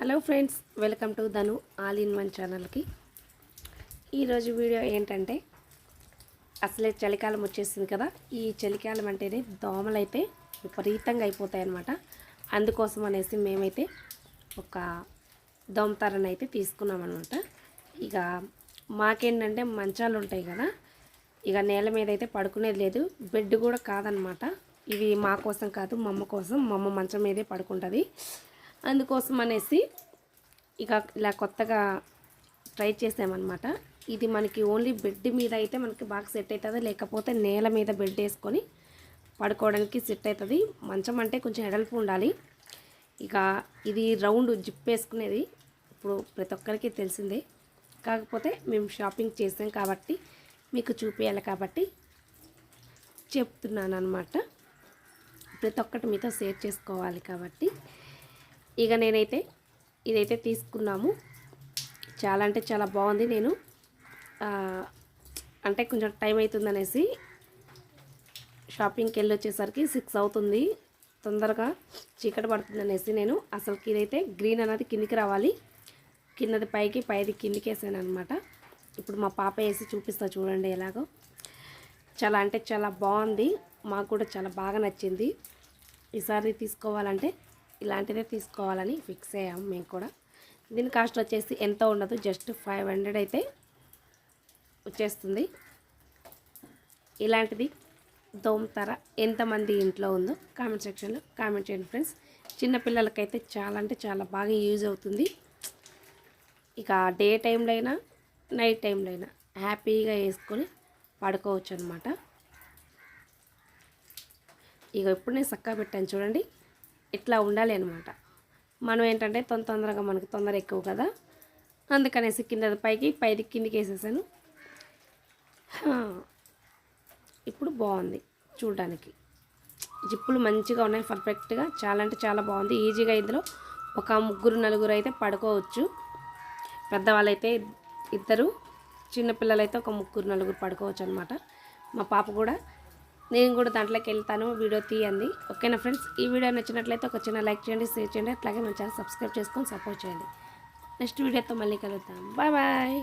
Hello friends welcome to Dhanu all in one ఛానల్కి. ఈరోజు video ఏంటంటే అసలే చలికాలం వచ్చేసింది కదా. ఈ చలికాలం అంటేనే దోమలు అయితే విపరీతంగా అయిపోతాయి అన్నమాట అందుకోసం అనేసి మేమైతే ఒక దోమతరని అయితే తీసుకున్నాం అనమాట ఇక మాకేంటంటే మంచాలు ఉంటాయి కదా ఇక నేల మీద అయితే పడుకునేది లేదు. బెడ్ కూడా కాదనమాట ఇవి మా కోసం కాదు మా అమ్మ కోసం. మా అమ్మ మంచం మీదే పడుకుంటుంది. అందుకోసం అనేసి ఇక ఇలా కొత్తగా ట్రై చేసామన్నమాట. ఇది మనకి ఓన్లీ బెడ్ మీద అయితే మనకి బాగా సెట్ అవుతుంది లేకపోతే నేల మీద బెడ్ వేసుకొని పడుకోవడానికి సెట్ అవుతుంది మంచం అంటే కొంచెం ఎడల్పు ఉండాలి. ఇక ఇది రౌండ్ జిప్ వేసుకునేది. ఇప్పుడు ప్రతి ఒక్కరికి తెలిసిందే. కాకపోతే మేము షాపింగ్ చేసాం కాబట్టి మీకు చూపించాలి కాబట్టి చెప్తున్నాను అనమాట ప్రతి ఒక్కటి మీతో షేర్ చేసుకోవాలి కాబట్టి. ఇక నేనైతే ఇదైతే తీసుకున్నాము. చాలా అంటే చాలా బాగుంది. నేను అంటే కొంచెం టైం అవుతుందనేసి షాపింగ్కి వెళ్ళి వచ్చేసరికి సిక్స్ అవుతుంది. తొందరగా చీకటి పడుతుంది అనేసి నేను అసలుకి ఇదైతే గ్రీన్ అనేది కిందికి రావాలి. కిందది పైకి పైది కిందికి వేసాను అనమాట ఇప్పుడు మా పాప వేసి చూపిస్తా చూడండి ఎలాగో. చాలా అంటే చాలా బాగుంది. మాకు కూడా చాలా బాగా నచ్చింది. ఈసారి తీసుకోవాలంటే ఇలాంటిదే తీసుకోవాలని ఫిక్స్ అయ్యాము మేము కూడా. దీని కాస్ట్ వచ్చేసి ఎంత ఉండదు జస్ట్ ఫైవ్ హండ్రెడ్ అయితే వచ్చేస్తుంది. ఇలాంటిది దోమతర ఎంతమంది ఇంట్లో ఉందో కామెంట్ సెక్షన్లో కామెంట్ చేయండి ఫ్రెండ్స్. చిన్నపిల్లలకైతే చాలా అంటే చాలా బాగా యూజ్ అవుతుంది. ఇక డే టైంలో అయినా నైట్ టైంలో అయినా హ్యాపీగా వేసుకొని పడుకోవచ్చు అనమాట ఇక ఎప్పుడు నేను చక్కగా పెట్టాను చూడండి. ఇట్లా ఉండాలి అనమాట మనం ఏంటంటే తొందర తొందరగా మనకు తొందర ఎక్కువ కదా. అందుకనేసి కింద పైకి పైకి కిందికి వేసేసాను. ఇప్పుడు బాగుంది చూడడానికి. జిప్పులు మంచిగా ఉన్నాయి పర్ఫెక్ట్గా. చాలా అంటే చాలా బాగుంది. ఈజీగా ఇందులో ఒక ముగ్గురు నలుగురు అయితే పడుకోవచ్చు. పెద్దవాళ్ళైతే ఇద్దరు చిన్నపిల్లలైతే ఒక ముగ్గురు నలుగురు పడుకోవచ్చు అనమాట మా పాప కూడా నేను కూడా దాంట్లోకి వెళ్తాను. వీడియో తీయండి. ఓకేనా ఫ్రెండ్స్? ఈ వీడియో నచ్చినట్లయితే ఒక చిన్న లైక్ చేయండి షేర్ చేయండి. అట్లాగే మన ఛానల్ సబ్స్క్రైబ్ చేసుకొని సపోర్ట్ చేయండి. నెక్స్ట్ వీడియోతో మళ్ళీ కలుద్దాం. Bye bye.